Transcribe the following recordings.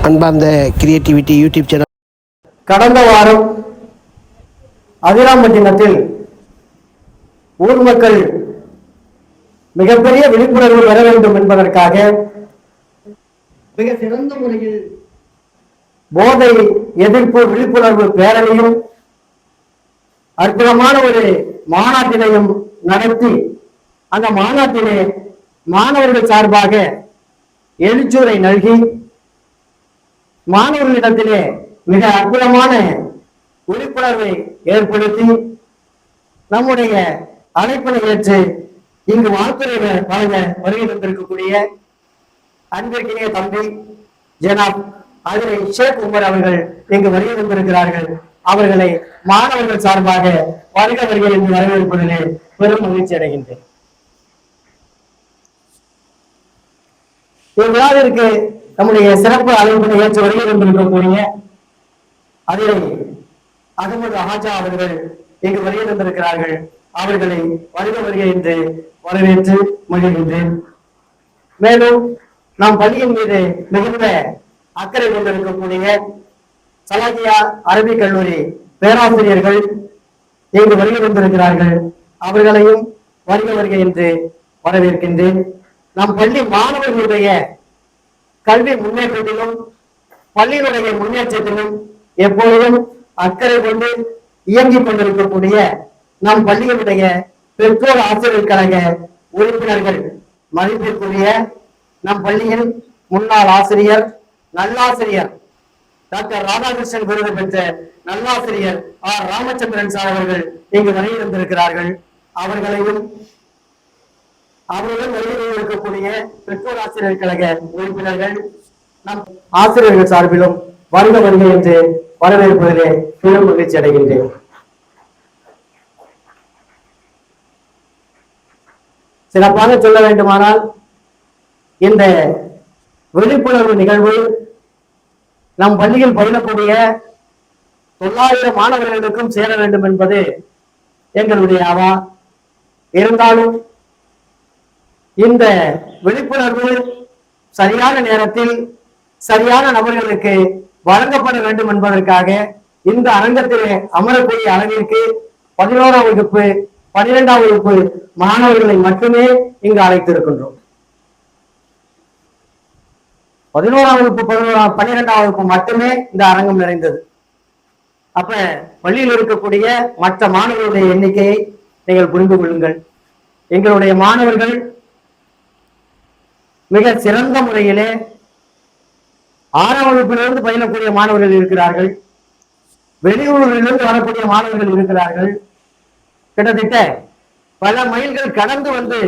அன்பார்ந்த creativity YouTube channel கடந்த வாரம் அதிராம்பட்டினத்தில் ஊர் மக்கள் மிகப்பெரிய விழிப்புணர்வு பெற வேண்டும் என்பதற்காக மிக சிறந்த முறையில் போதை எதிர்ப்பு விழிப்புணர்வு பேரணியும் அற்புதமான ஒரு மாநாட்டினையும் நடத்தி அந்த மாநாட்டிலே மாணவர்கள் சார்பாக எழுச்சூரை நல்கி மாணவர்களிடத்திலே மிக அற்புதமான விழிப்புணர்வை ஏற்படுத்தி நம்முடைய அழைப்பினை ஏற்று இங்கு வாழ்த்துறை வழங்க வருகை தந்திருக்கக்கூடிய அன்பிற்கினிய தம்பி ஜனாப் அதிரை ஷேக் உமர் அவர்கள் இங்கு வருகை தந்திருக்கிறார்கள். அவர்களை மாணவர்கள் சார்பாக வருக வருகை என்று வரவேற்பதிலே பெரும் மகிழ்ச்சி அடைகின்றேன். இவ்விழாவிற்கு நம்முடைய சிறப்பு அழைப்பினை ஏற்று வருகை தந்திருக்கக்கூடிய அதிரை அகமது ஆஜா அவர்கள் இங்கு வருகை தந்திருக்கிறார்கள். அவர்களை வருக வருகை என்று வரவேற்று மகிழ்கின்றேன். மேலும் நாம் பள்ளியின் மீது மிகுந்த அக்கறை கொண்டிருக்கக்கூடிய சலாகியா அரபிக் கல்லூரி பேராசிரியர்கள் இங்கு வருகை தந்திருக்கிறார்கள். அவர்களையும் வருக வருகை என்று வரவேற்கின்றேன். நம் பள்ளி மாணவர்களுடைய கல்வி முன்னேற்றத்திலும் பள்ளியினுடைய முன்னேற்றத்திலும் எப்பொழுதும் அக்கறை கொண்டு இயங்கிக் கொண்டிருக்கக்கூடிய நம் பள்ளியினுடைய பெற்றோர் ஆசிரியர் கழக உறுப்பினர்கள் மதிப்பிற்குரிய நம் பள்ளியின் முன்னாள் ஆசிரியர் நல்லாசிரியர் டாக்டர் ராதாகிருஷ்ணன் விருது பெற்ற நல்லாசிரியர் ஆர் ராமச்சந்திரன் சார் அவர்கள் இங்கு வருகை அவர்களையும் அவர்களும் வருகை இருக்கக்கூடிய பெற்றோர் ஆசிரியர் கழக உறுப்பினர்கள் நம் ஆசிரியர்கள் சார்பிலும் வருக வருக என்று வரவேற்பதிலே பெரும் மகிழ்ச்சி அடைகின்றேன். சிறப்பாக சொல்ல வேண்டுமானால் இந்த விழிப்புணர்வு நிகழ்வு நம் பள்ளியில் பயிலக்கூடிய தொள்ளாயிரம் மாணவர்களுக்கும் சேர வேண்டும் என்பது எங்களுடைய அவா இருந்தாலும் இந்த விழிப்புணர்வு சரியான நேரத்தில் சரியான நபர்களுக்கு வழங்கப்பட வேண்டும் என்பதற்காக இந்த அரங்கத்திலே அமரக்கூடிய அளவிற்கு பதினோராம் வகுப்பு பன்னிரெண்டாம் வகுப்பு மாணவர்களை மட்டுமே இங்கு அழைத்திருக்கின்றோம். பதினோராம் வகுப்பு பதினோராம் பன்னிரெண்டாம் வகுப்பு மட்டுமே இந்த அரங்கம் நிறைந்தது. அப்ப பள்ளியில் இருக்கக்கூடிய மற்ற மாணவர்களுடைய எண்ணிக்கையை நீங்கள் புரிந்து கொள்ளுங்கள். எங்களுடைய மாணவர்கள் மிக சிறந்த முறையிலே ஆறாம் வகுப்பிலிருந்து பயிலக்கூடிய மாணவர்கள் இருக்கிறார்கள். வெளியூரிலிருந்து வரக்கூடிய மாணவர்கள் இருக்கிறார்கள். கிட்டத்தட்ட பல மைல்கள் கடந்து வந்து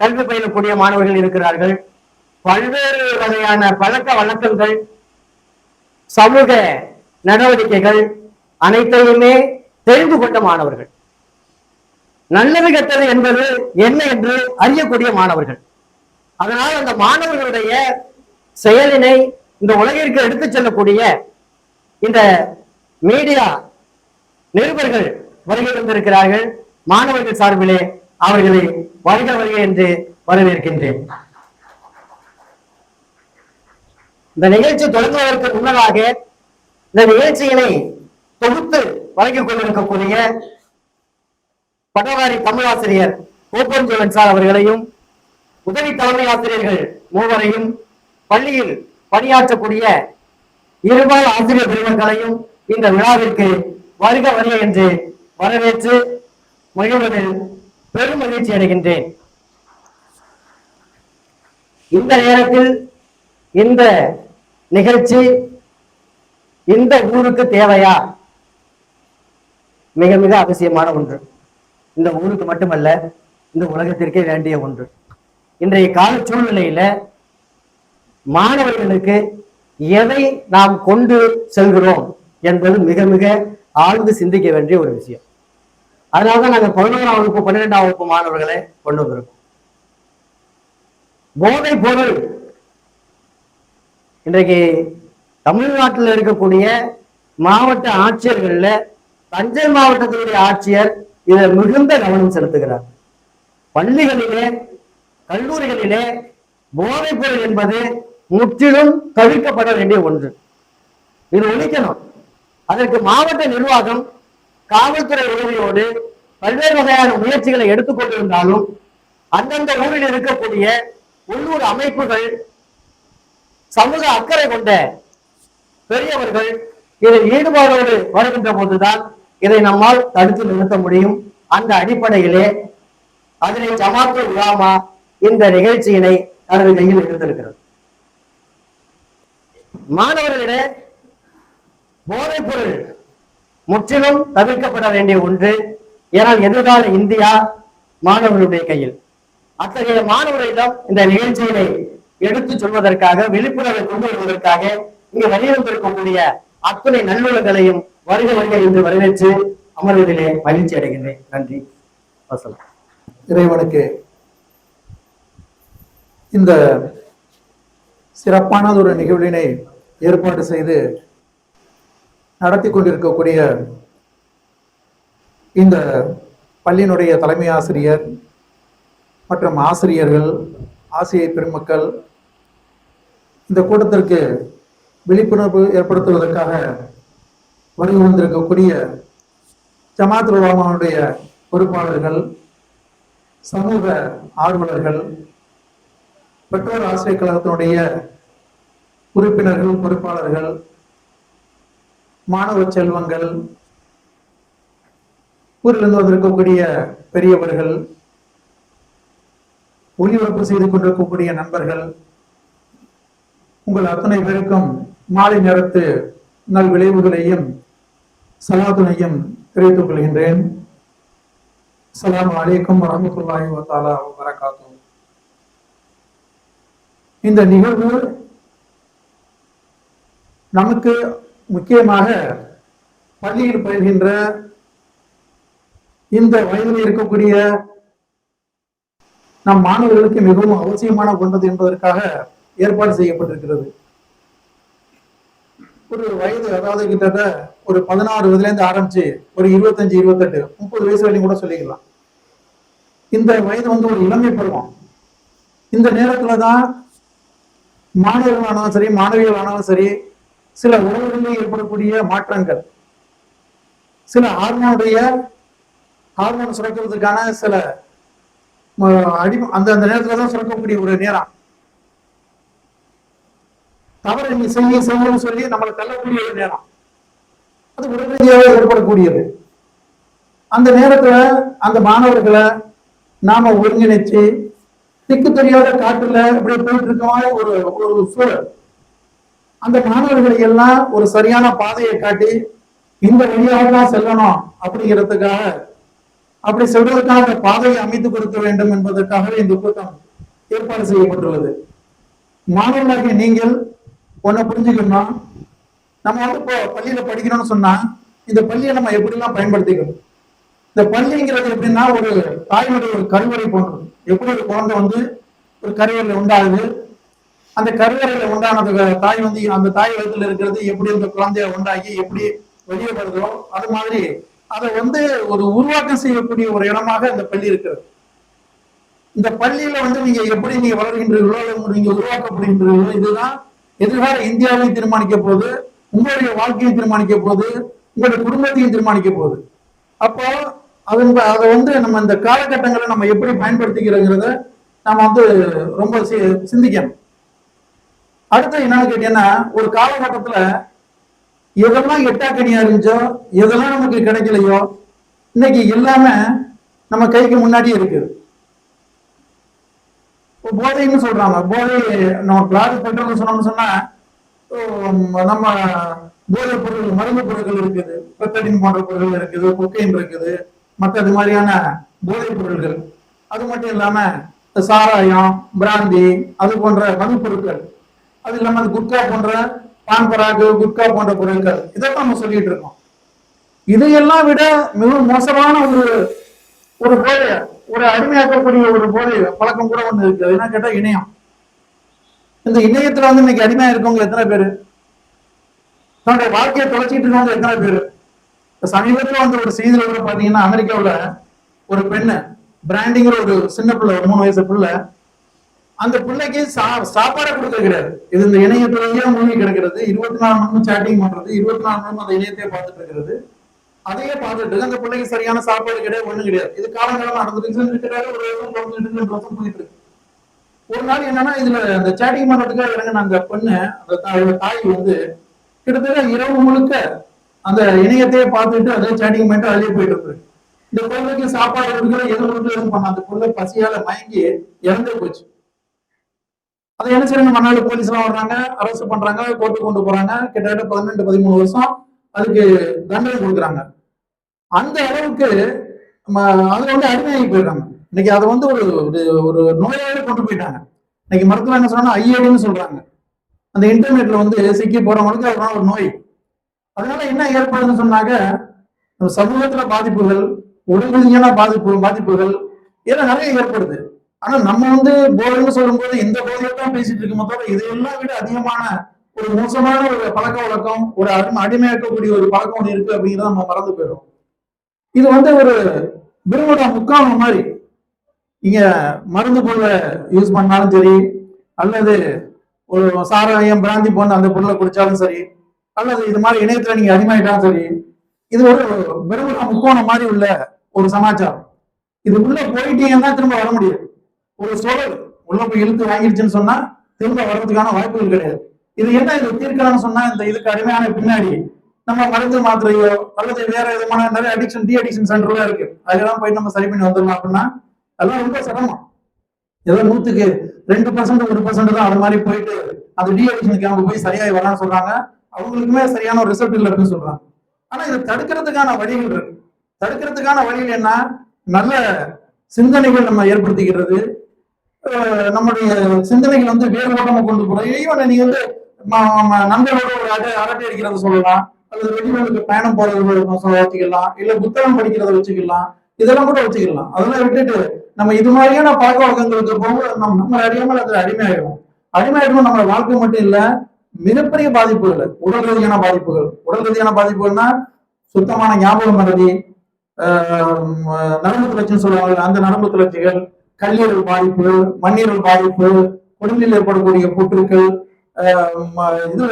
கல்வி பயிலக்கூடிய மாணவர்கள் இருக்கிறார்கள். பல்வேறு வகையான பழக்க வழக்கங்கள் சமூக நடவடிக்கைகள் அனைத்தையுமே தெரிந்து கொண்ட மாணவர்கள். நல்லது கெட்டது என்பது என்ன என்று அறியக்கூடிய மாணவர்கள். அதனால் அந்த மாணவர்களுடைய செயலினை இந்த உலகிற்கு எடுத்துச் செல்லக்கூடிய இந்த மீடியா நிருபர்கள் வருகை வந்திருக்கிறார்கள் மாணவர்கள் சார்பிலே அவர்களை வருக வருக என்று வரவேற்கின்றேன். இந்த நிகழ்ச்சி தொடங்குவதற்கு முன்னதாக இந்த நிகழ்ச்சியினை தொகுத்து வழங்கிக் கொண்டிருக்கக்கூடிய படவாரி தமிழாசிரியர் கோப்பஞ்சவன் சார் அவர்களையும் உதவி தலைமை ஆசிரியர்கள் மூவரையும் பள்ளியில் பணியாற்றக்கூடிய இருபால் ஆசிரியர் பெருமக்களையும் இந்த விழாவிற்கு வருக வருக என்று வரவேற்று மகிழ்வதில் பெரும் மகிழ்ச்சி அடைகின்றேன். இந்த நேரத்தில் இந்த நிகழ்ச்சி இந்த ஊருக்கு தேவையா? மிக மிக அவசியமான ஒன்று. இந்த ஊருக்கு மட்டுமல்ல இந்த உலகத்திற்கே வேண்டிய ஒன்று. இன்றைய கால சூழ்நிலையில மாணவர்களுக்கு எதை நாம் கொண்டு செல்கிறோம் என்பது மிக மிக ஆழ்ந்து சிந்திக்க வேண்டிய ஒரு விஷயம். அதனாலதான் நாங்க பதினோராம் வகுப்பு பன்னிரெண்டாம் வகுப்பு மாணவர்களை கொண்டு வந்திருக்கோம். போதை பொருள் இன்றைக்கு தமிழ்நாட்டில் இருக்கக்கூடிய மாவட்ட ஆட்சியர்கள்ல தஞ்சை மாவட்டத்தினுடைய ஆட்சியர் இதில் மிகுந்த கவனம் செலுத்துகிறார். பள்ளிகளிலே கல்லூரிகளிலே போதைப் பொருள் என்பது முற்றிலும் தவிர்க்கப்பட வேண்டிய ஒன்று. இது ஒழிக்கணும். அதற்கு மாவட்ட நிர்வாகம் காவல்துறை உதவியோடு பல்வேறு வகையான முயற்சிகளை எடுத்துக்கொண்டிருந்தாலும் அந்தந்த ஊரில் இருக்கக்கூடிய உள்ளூர் அமைப்புகள் சமூக அக்கறை கொண்ட பெரியவர்கள் இதில் ஈடுபாடோடு வருகின்ற போதுதான் இதை நம்மால் தடுத்து நிறுத்த முடியும். அந்த அடிப்படையிலே அதனை ஜமாத்து உலாமா இந்த நிகழ்ச்சியினை தனது கையில் இருந்திருக்கிறது மாணவர்களிட போதைப் பொருள் முற்றிலும் தவிர்க்கப்பட வேண்டிய ஒன்று ஏனால் எதிர்கால இந்தியா மாணவர்களுடைய கையில். அத்தகைய மாணவர்களிடம் இந்த நிகழ்ச்சியினை எடுத்து சொல்வதற்காக விழிப்புணர்வை கொண்டு வருவதற்காக இங்கு வெளியிருந்திருக்கக்கூடிய அத்துணை நல்லுறங்களையும் வருக வருக என்று வரவேற்று அமர்வதிலே மகிழ்ச்சி அடைகின்றேன். நன்றி. வசலம் இறைவனுக்கு இந்த சிறப்பானதொரு நிகழ்வினை ஏற்பாடு செய்து நடத்தி கொண்டிருக்கக்கூடிய இந்த பள்ளியினுடைய தலைமை ஆசிரியர் மற்றும் ஆசிரியர்கள் ஆசிரியர் பெருமக்கள் இந்த கூட்டத்திற்கு விழிப்புணர்வு ஏற்படுத்துவதற்காக வருகை வந்திருக்கக்கூடிய ஜமாத் உலமாவுடைய பொறுப்பாளர்கள் சமூக ஆர்வலர்கள் பெற்றோர் ஆசிரியர் கழகத்தினுடைய உறுப்பினர்கள் பொறுப்பாளர்கள் மாணவ செல்வங்கள் ஊரிலிருந்து வந்திருக்கக்கூடிய பெரியவர்கள் ஒளிபரப்பு செய்து கொண்டிருக்கக்கூடிய நண்பர்கள் உங்கள் அத்தனை பேருக்கும் மாலை நேரத்து நல் விளைவுகளையும் சலாத்துனையும் தெரிவித்துக் கொள்கின்றேன். அலாம் வலைக்கம் வரமத்துல்லாஹி வத்தாலா வரகாத்து இந்த நிகழ்வு நமக்கு முக்கியமாக பள்ளியில் பயில்கின்ற இந்த வயதில் இருக்கக்கூடிய நம் மாணவர்களுக்கு மிகவும் அவசியமான கொண்டது என்பதற்காக ஏற்பாடு செய்யப்பட்டிருக்கிறது. ஒரு வயது அதாவது கிட்டத்தட்ட ஒரு பதினாறு வயதுல இருந்து ஆரம்பிச்சு ஒரு இருபத்தஞ்சு இருபத்தெட்டு முப்பது வயசு வரையும் கூட சொல்லிக்கலாம். இந்த வயது வந்து ஒரு இளமை பருவம். இந்த நேரத்துல தான் மாணவர்கள் ஆனாலும் சரி மாணவிகள் ஆனாலும் சரி சில உறவுகளில் ஏற்படக்கூடிய மாற்றங்கள். சில ஹார்மோனுடைய ஹார்மோன் சுரக்கிறதுக்கான சில அடி அந்த அந்த நேரத்துல தான் சுரக்கக்கூடிய ஒரு நேரம். தவறு நீ செய்ய செய்யன்னு சொல்லி நம்மளை தள்ளக்கூடிய ஒரு நேரம். அது உடல் ரீதியாக ஏற்படக்கூடியது. அந்த நேரத்துல அந்த மாணவர்களை நாம ஒருங்கிணைச்சு திக்கு தெரியாத காட்டுல இப்படி போயிட்டு இருக்கோம் ஒரு ஒரு சூழல். அந்த மாணவர்களை எல்லாம் ஒரு சரியான பாதையை காட்டி இந்த வழியாக தான் செல்லணும் அப்படிங்கிறதுக்காக அப்படி செல்வதற்காக அந்த பாதையை அமைத்து கொடுக்க வேண்டும் என்பதற்காகவே இந்த கூட்டம் ஏற்பாடு செய்யப்பட்டுள்ளது. மாணவர்களாகிய நீங்கள் ஒன்ன புரிஞ்சுக்கணும் நம்ம வந்து இப்போ பள்ளியில படிக்கணும்னு சொன்னா இந்த பள்ளியை நம்ம எப்படிலாம் பயன்படுத்திக்கணும்? இந்த பள்ளிங்கிறது எப்படின்னா ஒரு தாயினுடைய ஒரு கருவறை போன்றது. எப்படி ஒரு குழந்தை வந்து ஒரு கருவறையில உண்டாகுது? அந்த கருவறையில உண்டானது தாய் வந்து அந்த தாய் வயிற்றுல இருக்கிறது எப்படி அந்த குழந்தைய உண்டாகி எப்படி வெளியே வருதோ அது மாதிரி அதை வந்து ஒரு உருவாக்கம் செய்யக்கூடிய ஒரு இடமாக இந்த பள்ளி இருக்கிறது. இந்த பள்ளியில வந்து நீங்க எப்படி நீங்க வளர்கின்றீர்களோ நீங்க உருவாக்கப்படுகின்றீர்களோ இதுதான் எதிர்கால இந்தியாவையும் தீர்மானிக்க போகுது உங்களுடைய வாழ்க்கையும் தீர்மானிக்க போகுது உங்களுடைய குடும்பத்தையும் தீர்மானிக்க போகுது. அப்போ அதன் அதை வந்து நம்ம இந்த காலகட்டங்களை நம்ம எப்படி பயன்படுத்திக்கிறோங்கிறத நம்ம வந்து ரொம்ப சி- சிந்திக்கணும். அடுத்து என்னன்னு கேட்டீங்கன்னா ஒரு காலகட்டத்துல எதெல்லாம் எட்டாக்கணியா இருந்துச்சோ எதெல்லாம் நமக்கு கிடைக்கலையோ இன்னைக்கு எல்லாமே நம்ம கைக்கு முன்னாடியே இருக்குது இப்போ போதைன்னு சொல்றாங்க. போதை நம்ம பிளாட் பெட்ரோல் சொன்னோம்னு சொன்னா நம்ம போதைப் பொருள் மருந்து பொருட்கள் இருக்குது. பெத்தடின் போன்ற பொருட்கள் இருக்குது கொக்கைன் இருக்குது. மற்ற இது மாதிரியான போதைப் பொருட்கள் அது மட்டும் இல்லாம இந்த சாராயம் பிராந்தி அது போன்ற மது பொருட்கள் அது இல்லாம அந்த குட்கா போன்ற பான் பராக்கு குட்கா போன்ற பொருட்கள். இதெல்லாம் நம்ம சொல்லிட்டு இருக்கோம். இதையெல்லாம் விட மிகவும் மோசமான ஒரு ஒரு போதை ஒரு அடிமையாக்கக்கூடிய ஒரு போதை பழக்கம் கூட ஒண்ணு இருக்கு. என்ன கேட்டா இணையம். இந்த இணையத்துல வந்து இன்னைக்கு அடிமையா இருக்கவங்க எத்தனை பேரு? தன்னுடைய வாழ்க்கையை தொலைச்சிட்டு இருக்கவங்க எத்தனை பேரு? சமீபத்தில் வந்து ஒரு செய்தியில் கூட பார்த்தீங்கன்னா அமெரிக்காவுல ஒரு பெண்ணு பிராண்டிங்கிற ஒரு சின்ன பிள்ளை ஒரு மூணு வயசு பிள்ளை அந்த பிள்ளைக்கு சா சாப்பாடை கொடுக்க கிடையாது இது இந்த இணையத்திலேயே மூழ்கி கிடக்கிறது. இருபத்தி நாலு மணி சேட்டிங் பண்றது இருபத்தி நாலு மணி அந்த இணையத்தையே பார்த்துட்டு இருக்கிறது. அதையே பார்த்துட்டு அந்த பிள்ளைக்கு சரியான சாப்பாடு கிடையாது ஒண்ணும் கிடையாது. இது காலங்காலம் நடந்துருக்கு இருக்கிறாரு ஒரு வருஷம் குழந்தை ரெண்டு வருஷம் போயிட்டு இருக்கு. ஒரு நாள் என்னன்னா இதுல அந்த சேட்டிங் பண்றதுக்காக இறங்கின அந்த பொண்ணு அந்த தா- தாய் வந்து கிட்டத்தட்ட இரவு முழுக்க அந்த இணையத்தையே பார்த்துட்டு அதே சேட்டிங் பண்ணிட்டு அதிலே போயிட்டு இருக்கு இந்த குழந்தைக்கு சாப்பாடு கொடுக்கல எது கொடுக்கல பண்ண அந்த குழந்தை பசியால மயங்கி இறந்தே போச்சு. அதை என்ன செய்யறாங்க? மறுநாள் போலீஸ் எல்லாம் வர்றாங்க அரெஸ்ட் பண்றாங்க கோர்ட்டு கொண்டு போறாங்க. கிட்டத்தட்ட பதினெட்டு பதிமூணு வருஷம் அதுக்கு தண்டனை கொடுக்குறாங்க. அந்த அளவுக்கு ம- அதுல வந்து அடிமையாகி போயிடுறாங்க. இன்னைக்கு அதை வந்து ஒரு ஒரு- ஒரு நோயாவே கொண்டு போயிட்டாங்க. இன்னைக்கு மருத்துவம் என்ன சொன்னா ஐஏடின்னு சொல்றாங்க. அந்த இன்டர்நெட்ல வந்து சிக்கி போறவங்களுக்கு அதெல்லாம் ஒரு நோய். அதனால என்ன ஏற்படுதுன்னு சொன்னாங்க நம்ம சமூகத்துல பாதிப்புகள் உடல் ரீதியான பாதிப்பு பாதிப்புகள் இதெல்லாம் நிறைய ஏற்படுது. ஆனா நம்ம வந்து போதைன்னு சொல்லும்போது இந்த போதையை தான் பேசிட்டு இருக்கோமே தவிர இதையெல்லாம் விட அதிகமான ஒரு மோசமான ஒரு பழக்க வழக்கம் ஒரு அடிமை அடிமையாக்கக்கூடிய ஒரு பழக்கம் ஒன்று இருக்கு அப்படிங்கிறத நம்ம மறந்து போயிடும் இது வந்து ஒரு பெருமோட முக்காம மாதிரி. நீங்க மருந்து பொருளை யூஸ் பண்ணாலும் சரி அல்லது ஒரு சாராயம் பிராந்தி போன்ற அந்த பொருளை குடிச்சாலும் சரி அல்லது இது மாதிரி இணையத்துல நீங்க அடிமையிட்டாலும் சரி இது ஒரு வெறும் முக்கோணம் மாதிரி உள்ள ஒரு சமாச்சாரம். இது உள்ள போயிட்டீங்கன்னா திரும்ப வர முடியாது. ஒரு சோழர் உள்ள போய் இழுத்து வாங்கிடுச்சுன்னு சொன்னா திரும்ப வர்றதுக்கான வாய்ப்புகள் கிடையாது. இது என்ன இது தீர்க்கலாம்னு சொன்னா இந்த இதுக்கு அடிமையான பின்னாடி நம்ம மருந்து மாத்திரையோ அல்லது வேற விதமான நிறைய அடிக்ஷன் டி அடிக்ஷன் சென்டர்லாம் இருக்கு. அதெல்லாம் போய் நம்ம சரி பண்ணி வந்துடலாம் அப்படின்னா அதெல்லாம் ரொம்ப சிரமம். ஏதோ நூத்துக்கு ரெண்டு பர்சன்ட் ஒரு பர்சன்ட் தான் அது மாதிரி போயிட்டு அந்த டி அடிக்ஷன் கேம்ப் போய் சரியாகி வரலாம்னு சொல்றாங்க. அவங்களுக்குமே சரியான ஒரு ரிசல்ட் இல்லை சொல்றாங்க. ஆனா இதை தடுக்கிறதுக்கான வழிகள் இருக்கு. தடுக்கிறதுக்கான வழிகள் என்ன? நல்ல சிந்தனைகள் நம்ம ஏற்படுத்திக்கிறது. நம்முடைய சிந்தனைகள் வந்து வேறு ஓட்டமா கொண்டு போறோம். ஈவன் நீங்க வந்து நண்பர்களோட ஒரு அடை அரட்டை அடிக்கிறத சொல்லலாம். அல்லது வெளிநாட்டுக்கு பயணம் போறது வச்சுக்கலாம். இல்ல புத்தகம் படிக்கிறத வச்சுக்கலாம். இதெல்லாம் கூட வச்சுக்கலாம். அதெல்லாம் விட்டுட்டு நம்ம இது மாதிரியான பழக்க வழக்கங்களுக்கு போகும்போது நம்ம நம்ம அறியாமல் அது அடிமையாயிடும். அடிமையாயிடும் நம்ம வாழ்க்கை மட்டும் இல்லை மிகப்பெரிய பாதிப்புகள் உடல் ரீதியான பாதிப்புகள். உடல் ரீதியான பாதிப்புகள்னா சுத்தமான ஞாபக மறதி நரம்பு துளர்ச்சின்னு சொல்லுவாங்க அந்த நரம்பு துளர்ச்சிகள் கல்லீரல் பாதிப்பு மண்ணீரல் பாதிப்பு உடலில் ஏற்படக்கூடிய புற்றுக்கள் இது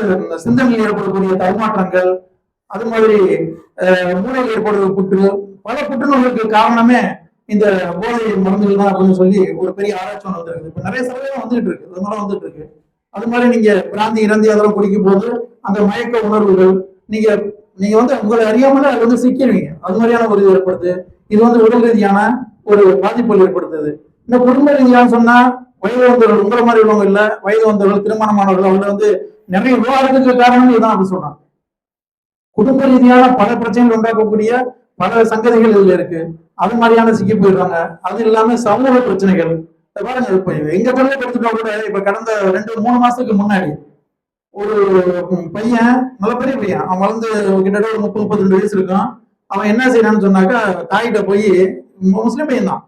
சிந்தனையில் ஏற்படக்கூடிய தடுமாற்றங்கள் அது மாதிரி மூளையில் ஏற்படுற புற்று பல புற்றுநோய்களுக்கு காரணமே இந்த போதை மருந்துகள் தான் அப்படின்னு சொல்லி ஒரு பெரிய ஆராய்ச்சி ஒன்று வந்துருக்கு இப்போ நிறைய சர்வே வந்துட்டு இருக்கு. அது வந்துட்டு இருக்கு. அது மாதிரி நீங்க பிராந்தி இறந்தி அதெல்லாம் குடிக்கும் போது அந்த மயக்க உணர்வுகள் நீங்க நீங்க வந்து உங்களை அறியாமல அது வந்து சிக்கிடுவீங்க. அது மாதிரியான ஒரு இது ஏற்படுது. இது வந்து உடல் ரீதியான ஒரு பாதிப்புகள் ஏற்படுத்துது. இந்த குடும்ப ரீதியான சொன்னா வயது வந்தவர்கள் உங்களை மாதிரி உள்ளவங்க இல்ல வயது வந்தவர்கள் திருமணமானவர்கள் அவங்க வந்து நிறைய விவாதத்துக்கு காரணம் இதுதான் அப்படி சொல்றாங்க. குடும்ப ரீதியான பல பிரச்சனைகள் உண்டாக்கக்கூடிய பல சங்கதிகள் இதுல இருக்கு. அது மாதிரியான சிக்கி போயிடுறாங்க. அது இல்லாம சமூக பிரச்சனைகள் பாருங்க இப்ப எங்க பிறந்த படுத்துட்டா கூட இப்ப கடந்த ரெண்டு மூணு மாசத்துக்கு முன்னாடி ஒரு பையன் நல்ல பெரிய பையன். அவன் வளர்ந்து கிட்டத்தட்ட ஒரு முப்பது முப்பத்தி ரெண்டு வயசு இருக்கான். அவன் என்ன செய்யறான்னு சொன்னாக்கா தாய்கிட்ட போய் முஸ்லீம் பையன் தான்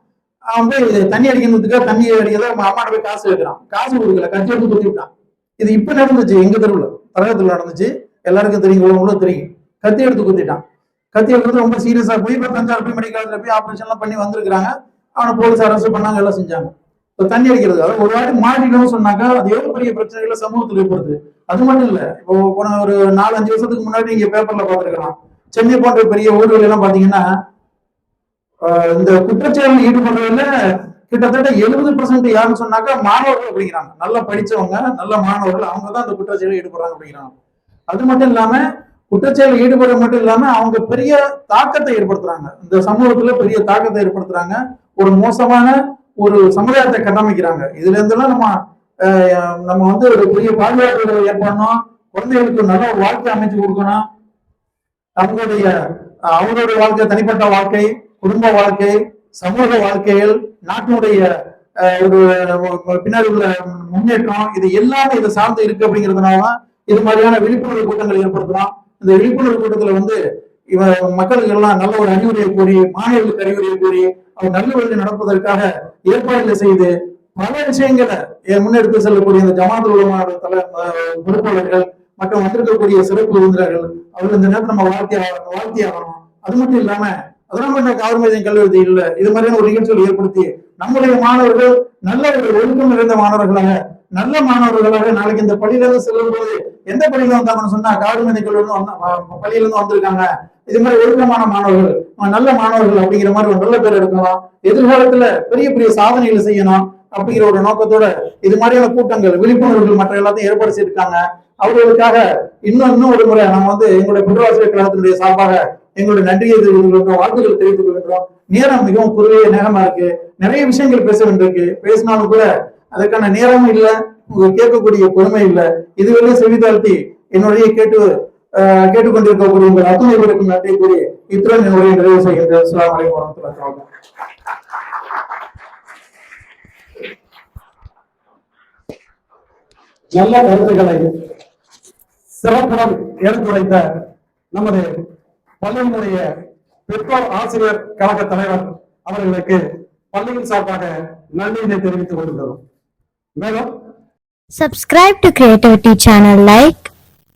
அவன் போய் தண்ணி அடிக்கிறதுக்காக தண்ணி அடிக்கிறத அவங்க அம்மாட்ட போய் காசு வைக்கிறான் காசு கொடுக்கல கட்டி எடுத்து குத்தி விட்டான். இது இப்ப நடந்துச்சு எங்க தெருவுல. தரகத்துல நடந்துச்சு. எல்லாருக்கும் தெரியும் உள்ள தெரியும். கத்தி எடுத்து குத்திட்டான். கத்தி எடுத்து ரொம்ப சீரியஸா போய் இப்ப தஞ்சாவூர் போய் மெடிக்கல் போய் ஆபரேஷன் எல்லாம் பண்ணி வந்திருக்காங்க அவனை போலீஸ் அரசு பண்ணாங்க எல்லாம் செஞ்சாங்க. தண்ணி அடிக்கிறது. அதாவது ஒரு வாட்டி மாட்டிட்டோம்னு சொன்னாக்கா அது எவ்வளவு பெரிய பிரச்சனைகளை சமூகத்தில் ஏற்படுது. அது மட்டும் இல்ல இப்போ போன ஒரு நாலு அஞ்சு வருஷத்துக்கு முன்னாடி நீங்க பேப்பர்ல பார்த்துருக்கலாம். சென்னை போன்ற பெரிய ஊர்கள் எல்லாம் பாத்தீங்கன்னா இந்த குற்றச்செயலில் ஈடுபடுறதுல கிட்டத்தட்ட எழுபது பர்சன்ட் யாருன்னு சொன்னாக்கா மாணவர்கள் அப்படிங்கிறாங்க. நல்லா படிச்சவங்க நல்ல மாணவர்கள் அவங்க தான் அந்த குற்றச்செயலில் ஈடுபடுறாங்க அப்படிங்கிறாங்க. அது மட்டும் இல்லாம குற்றச்செயலில் ஈடுபடுறது மட்டும் இல்லாம அவங்க பெரிய தாக்கத்தை ஏற்படுத்துறாங்க. இந்த சமூகத்துல பெரிய தாக்கத்தை ஏற்படுத்துறாங்க. ஒரு மோசமான ஒரு சமுதாயத்தை கட்டமைக்கிறாங்க. இதுல இருந்தெல்லாம் நம்ம நம்ம வந்து ஒரு பெரிய பாதுகாப்பு ஏற்படணும். குழந்தைகளுக்கு நல்ல ஒரு வாழ்க்கை அமைச்சு கொடுக்கணும். அவங்களுடைய அஹ், அவங்களுடைய வாழ்க்கை தனிப்பட்ட வாழ்க்கை குடும்ப வாழ்க்கை சமூக வாழ்க்கையில் நாட்டினுடைய ஒரு ஒரு பின்னாடி உள்ள முன்னேற்றம் இது எல்லாமே இதை சார்ந்து இருக்கு அப்படிங்கிறதுனால தான் இது மாதிரியான விழிப்புணர்வு கூட்டங்கள் ஏற்படுத்தலாம் இந்த விழிப்புணர்வு கூட்டத்துல வந்து இவ மக்களுக்கு எல்லாம் நல்ல ஒரு அறிவுரையை கூறி மாணவர்களுக்கு அறிவுரையை கூறி அவங்க நல்ல வழியில் நடப்பதற்காக ஏற்பாடுகளை செய்து பல விஷயங்களை முன்னெடுத்து செல்லக்கூடிய இந்த ஜமாத் உலமான தலை பொறுப்பாளர்கள் மற்றும் வந்திருக்கக்கூடிய சிறப்பு விருந்தினர்கள் அவர்கள் இந்த நேரத்தில் நம்ம வாழ்த்தி ஆகணும் வாழ்த்தி ஆகணும். அது மட்டும் இல்லாம அதெல்லாம் பண்ண காவல்மையம் கல்லூரி இல்ல. இது மாதிரியான ஒரு நிகழ்ச்சிகள் ஏற்படுத்தி நம்முடைய மாணவர்கள் நல்ல ஒரு ஒழுக்கம் நிறைந்த மாணவர்களாக நல்ல மாணவர்களாக நாளைக்கு இந்த பள்ளியில இருந்து செல்லும் போது எந்த பள்ளியில வந்தாங்கன்னு சொன்னா காவல்மைய கல்லூரி பள்ளியில இருந்து வந்திருக்காங்க. இது மாதிரி ஒழுக்கமான மாணவர்கள் நல்ல மாணவர்கள் அப்படிங்கிற மாதிரி ஒரு நல்ல பேர் எடுக்கலாம் எதிர்காலத்துல பெரிய பெரிய சாதனைகளை செய்யணும் அப்படிங்கிற ஒரு நோக்கத்தோட இது மாதிரியான கூட்டங்கள் விழிப்புணர்வுகள் மற்ற எல்லாத்தையும் ஏற்பாடு செய்திருக்காங்க. அவர்களுக்காக இன்னும் இன்னும் ஒரு முறை நம்ம வந்து எங்களுடைய புதுவாசிரியர் கழகத்தினுடைய சார்பாக எங்களுடைய நன்றியை தெரிவித்துக் கொள்கிறோம் வாழ்த்துக்கள் தெரிவித்துக் கொள்கிறோம். நேரம் மிகவும் குறுகிய நேரமா இருக்கு. நிறைய விஷயங்கள் பேச வேண்டியிருக்கு. பேசினாலும் கூட அதற்கான நேரமும் இல்லை உங்களுக்கு கேட்கக்கூடிய பொறுமை இல்லை. இதுவரை செவிதாழ்த்தி என்னுடைய கேட்டு கேட்டுக்கொண்டிருக்கக்கூடிய உங்கள் அத்துணை பேருக்கும் நன்றி கூறி இத்துடன் என்னுடைய நிறைவு செய்கின்றேன் அஸ்ஸலாமு அலைக்கும் வரஹ்மத்துல்லாஹி நல்ல கருத்துக்களை சிறப்புடன் எடுத்துரைத்த நமது பள்ளியினுடைய பெற்றோர் ஆசிரியர் கழக தலைவர் அவர்களுக்கு பள்ளியின் சார்பாக நன்றியினை தெரிவித்துக் கொள்கிறோம் மேலும் Subscribe to Creativity channel, like,